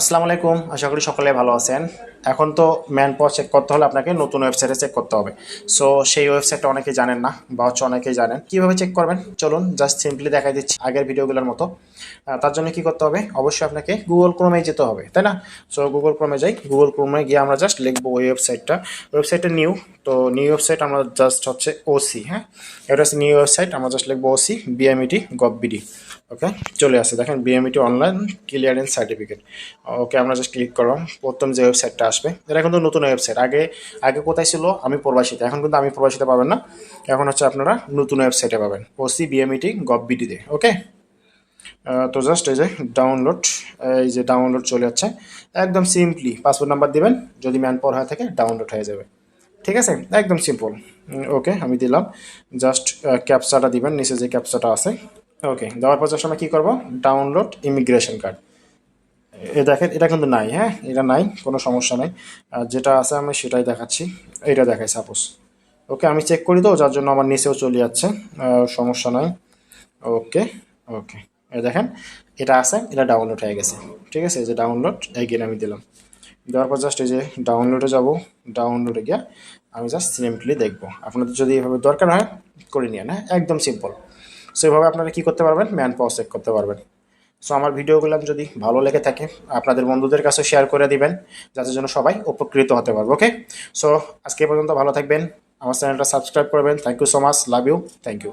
আসসালামু আলাইকুম, আশা করি সকলে ভালো আছেন। এখন তো ম্যান পাওয়ার চেক করতে হলে আপনাকে নতুন ওয়েবসাইটে চেক করতে হবে। সো সেই ওয়েবসাইটটা অনেকেই জানেন না বা হচ্ছে অনেকেই জানেন। কীভাবে চেক করবেন? চলুন জাস্ট সিম্পলি দেখাই দিচ্ছি আগের ভিডিওগুলোর মতো। তার জন্য কি করতে হবে? অবশ্যই আপনাকে গুগল ক্রোমে যেতে হবে, তাই না? সো গুগল ক্রোমে যাই। গুগল ক্রোমে গিয়ে আমরা জাস্ট লিখব ওই ওয়েবসাইটটা। ওয়েবসাইটটা নিউ তো নিউ ওয়েবসাইট আমরা জাস্ট হচ্ছে ওসি হ্যাঁ? এটা হচ্ছে নিউ ওয়েবসাইট আমরা জাস্ট লিখব OC BMET gov BD okay চলে আসে। দেখেন BMET online clearance certificate okay আমরা জাস্ট ক্লিক করলাম প্রথম যে ওয়েবসাইটটা আসবে, এটা কিন্তু নতুন ওয়েবসাইট আগে আগে কোথায় ছিল? আমি প্রবাসীতে। এখন কিন্তু আমি প্রবাসীতে পাবেন না। এখন হচ্ছে আপনারা নতুন ওয়েবসাইটে পাবেন। ওসি বিএমইটি গভ বিডিতে ওকে তো জাস্ট এই যে ডাউনলোড এই যে ডাউনলোড চলে যাচ্ছে। একদম সিম্পলি পাসওয়ার্ড নাম্বার দেবেন। যদি ম্যান পর হয়ে থাকে ডাউনলোড হয়ে যাবে। ঠিক আছে? একদম সিম্পল ওকে আমি দিলাম। জাস্ট ক্যাপচাটা দিবেন। নিচে যে ক্যাপচাটা আছে। ওকে দেওয়ার পর জাস্ট আমরা কী করব? ডাউনলোড ইমিগ্রেশন কার্ড এ দেখেন, এটা কিন্তু নাই হ্যাঁ? এটা নাই, কোনো সমস্যা নাই। আর যেটা আছে আমি সেটাই দেখাচ্ছি। এটা দেখাই সাপোজ ওকে, আমি চেক করি তো, যার জন্য আমার নিচেও চলে যাচ্ছে। সমস্যা নাই। ওকে ওকে। এই দেখেন, এটা আছে, এটা ডাউনলোড হয়ে গেছে। ঠিক আছে, এই যে ডাউনলোড এগেন আমি দিলাম। দেওয়ার পর জাস্ট এই যে ডাউনলোডে যাব ডাউনলোডে গিয়ে আমি জাস্ট সিম্পলি দেখব। আপনাদের যদি এভাবে দরকার হয়, করে নিয়ে না একদম সিম্পল সেভাবে আপনারা কী করতে পারবেন? ম্যান পাওয়ার চেক করতে পারবেন। সো আমার ভিডিওগুলো যদি ভালো লেগে থাকে, আপনাদের বন্ধুদের কাছে শেয়ার করে দিবেন, যাতে যেন সবাই উপকৃত হতে পারবে ওকে সো আজকে পর্যন্ত ভালো থাকবেন। আমার চ্যানেলটা সাবস্ক্রাইব করবেন। Thank you so much love you thank you